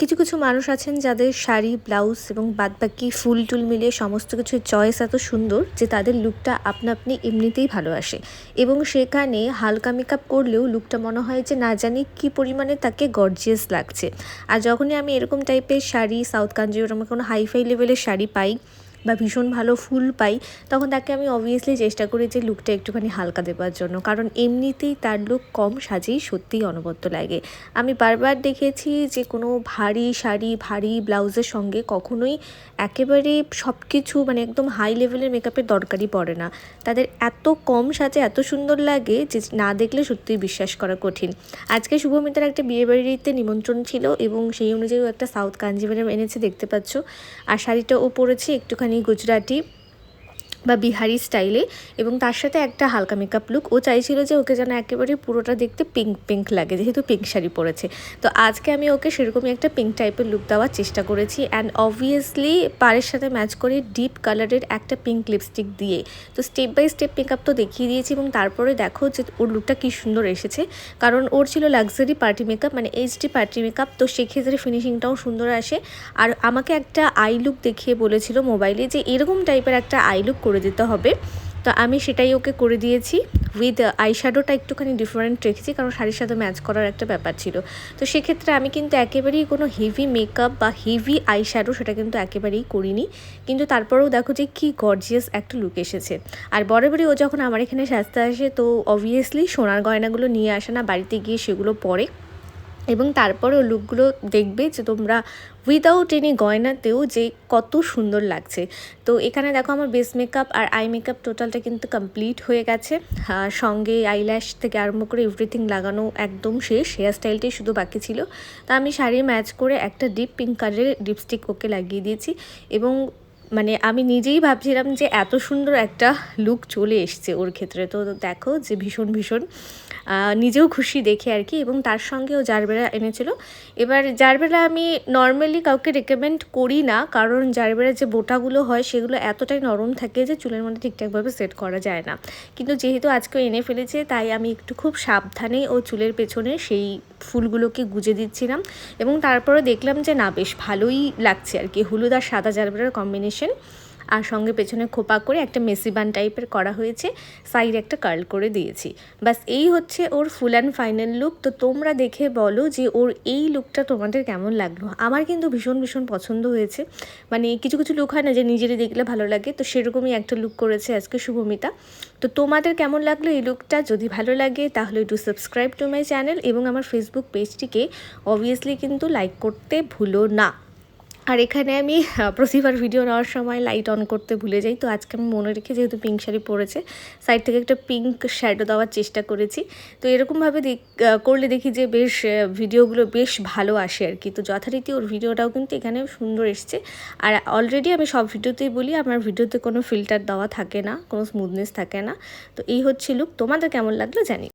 কিছু কিছু মানুষ আছেন যাদের শাড়ি, ব্লাউজ এবং বাদবাকি ফুল টুল মিলিয়ে সমস্ত কিছু চয়েস এত সুন্দর যে তাদের লুকটা আপনা আপনি এমনিতেই ভালো আসে। এবং সেখানে হালকা মেকআপ করলেও লুকটা মনে হয় যে না জানি কী পরিমাণে তাকে গর্জিয়াস লাগছে। আর যখনই আমি এরকম টাইপের শাড়ি, সাউথ কাঞ্জিওরমে কোনো হাইফাই লেভেলের শাড়ি পাই বা ভীষণ ভালো ফুল পাই, তখন তাকে আমি অবভিয়াসলি চেষ্টা করি যে লুকটা একটুখানি হালকা দেওয়ার জন্য। কারণ এমনিতেই তার লুক কম সাজেই সত্যিই অনবদ্য লাগে। আমি বারবার দেখেছি যে কোনো ভারী শাড়ি, ভারী ব্লাউজের সঙ্গে কখনোই একেবারে সব কিছু মানে একদম হাই লেভেলের মেকআপের দরকারই পড়ে না। তাদের এত কম সাজে, এত সুন্দর লাগে যে না দেখলে সত্যিই বিশ্বাস করা কঠিন। আজকে শুভমিতার একটা বিয়ে বাড়িতে নিমন্ত্রণ ছিল এবং সেই অনুযায়ীও একটা সাউথ কাঞ্জিভারাম এনেছে, দেখতে পাচ্ছ। আর শাড়িটা ও পরেছে, একটুখানি અને ગુજરાતી বা বিহারি স্টাইলে এবং তার সাথে একটা হালকা মেকআপ লুক ও চাইছিল যে ওকে যেন একেবারে পুরোটা দেখতে পিঙ্ক পিঙ্ক লাগে, যেহেতু পিঙ্ক শাড়ি পরেছে। তো আজকে আমি ওকে সেরকমই একটা পিঙ্ক টাইপের লুক দেওয়ার চেষ্টা করেছি অ্যান্ড অবভিয়াসলি পাড়ের সাথে ম্যাচ করে ডিপ কালারের একটা পিঙ্ক লিপস্টিক দিয়ে। তো স্টেপ বাই স্টেপ মেকআপ তো দেখিয়ে দিয়েছি এবং তারপরে দেখো যে ওর লুকটা কী সুন্দর এসেছে। কারণ ওর ছিল লাক্সারি পার্টি মেকআপ মানে এইচডি পার্টি মেকআপ তো সেক্ষেত্রে ফিনিশিংটাও সুন্দর আসে। আর আমাকে একটা আই লুক দেখিয়ে বলেছিল মোবাইলে যে এরকম টাইপের একটা আই লুক করে দিতে হবে। তো আমি সেটাই ওকে করে দিয়েছি। উইথ আইশ্যাডোটা একটুখানি ডিফারেন্ট রেখেছি, কারণ শাড়ির সাথে ম্যাচ করার একটা ব্যাপার ছিল। তো সেক্ষেত্রে আমি কিন্তু একেবারেই কোনো হেভি মেকআপ বা হেভি আইশ্যাডো সেটা কিন্তু একেবারেই করিনি। কিন্তু তারপরেও দেখো যে কী গর্জিয়াস একটা লুক এসেছে। আর বরাবরই ও যখন আমার এখানে সাজতে আসে, তো অবভিয়াসলি সোনার গয়নাগুলো নিয়ে আসে না, বাড়িতে গিয়ে সেগুলো পরে। এবং তারপরে ও লুকগুলো দেখবে যে তোমরা উইদাউট এনি গয়নাতেও যে কত সুন্দর লাগছে। তো এখানে দেখো আমার বেস মেকআপ আর আই মেকআপ টোটালটা কিন্তু কমপ্লিট হয়ে গেছে। সঙ্গে আইল্যাশ থেকে আরম্ভ করে এভরিথিং লাগানো একদম শেষ। হেয়ার স্টাইলটাই শুধু বাকি ছিল। তা আমি শাড়ি ম্যাচ করে একটা ডিপ পিঙ্ক কালারের লিপস্টিক ওকে লাগিয়ে দিয়েছি। এবং মানে আমি নিজেই ভাবছিলাম যে এত সুন্দর একটা লুক চলে এসছে ওর ক্ষেত্রে। তো দেখো যে ভীষণ ভীষণ নিজেও খুশি দেখে আর কি এবং তার সঙ্গেও জারবেরা এনেছিল। এবার জারবেরা আমি নর্মালি কাউকে রেকমেন্ড করি না, কারণ জারবেরা যে বোটাগুলো হয় সেগুলো এতটাই নরম থাকে যে চুলের মধ্যে ঠিকঠাকভাবে সেট করা যায় না। কিন্তু যেহেতু আজকে এনে ফেলেছে, তাই আমি একটু খুব সাবধানে ও চুলের পেছনে সেই ফুলগুলোকে গুজে দিচ্ছিলাম এবং তারপরে দেখলাম যে না, বেশ ভালোই লাগছে আর কি। হলুদ আর সাদা জারবেরার কম্বিনেশন। আর সঙ্গে পেছনে খোপা করে একটা মেসিবান টাইপের করা হয়েছে, সাইড একটা কার্ল করে দিয়েছি। বাস এই হচ্ছে ওর ফুল অ্যান্ড ফাইনাল লুক তো তোমরা দেখে বলো যে ওর এই লুকটা তোমাদের কেমন লাগল? আমার কিন্তু ভীষণ ভীষণ পছন্দ হয়েছে। মানে কিছু কিছু লুক হয় না যে নিজেরই দেখলে ভালো লাগে। তো সেরকমই একটা লুক করেছে আজকে শুভমিতা। তো তোমাদের কেমন লাগল এই লুকটা যদি ভালো লাগে তাহলে একটু সাবস্ক্রাইব টু মাই চ্যানেল এবং আমার ফেসবুক পেজটিকে অবভিয়াসলি কিন্তু লাইক করতে ভুলো না। আর এখানে আমি প্রতিবার ভিডিও নেওয়ার সময় লাইট অন করতে ভুলে যাই, তো আজকে আমি মনে রেখে যেহেতু পিঙ্ক শাড়ি পরেছে সাইড থেকে একটা পিঙ্ক শ্যাডো দেওয়ার চেষ্টা করেছি। তো এরকমভাবে করলে দেখি যে বেশ ভিডিওগুলো বেশ ভালো আসে আর কি। তো যথারীতি ওর ভিডিওটাও কিন্তু এখানে সুন্দর এসছে। আর অলরেডি আমি সব ভিডিওতেই বলি, আমার ভিডিওতে কোনো ফিল্টার দেওয়া থাকে না, কোনো স্মুথনেস থাকে না। তো এই হচ্ছে লুক তোমাদের কেমন লাগল জানি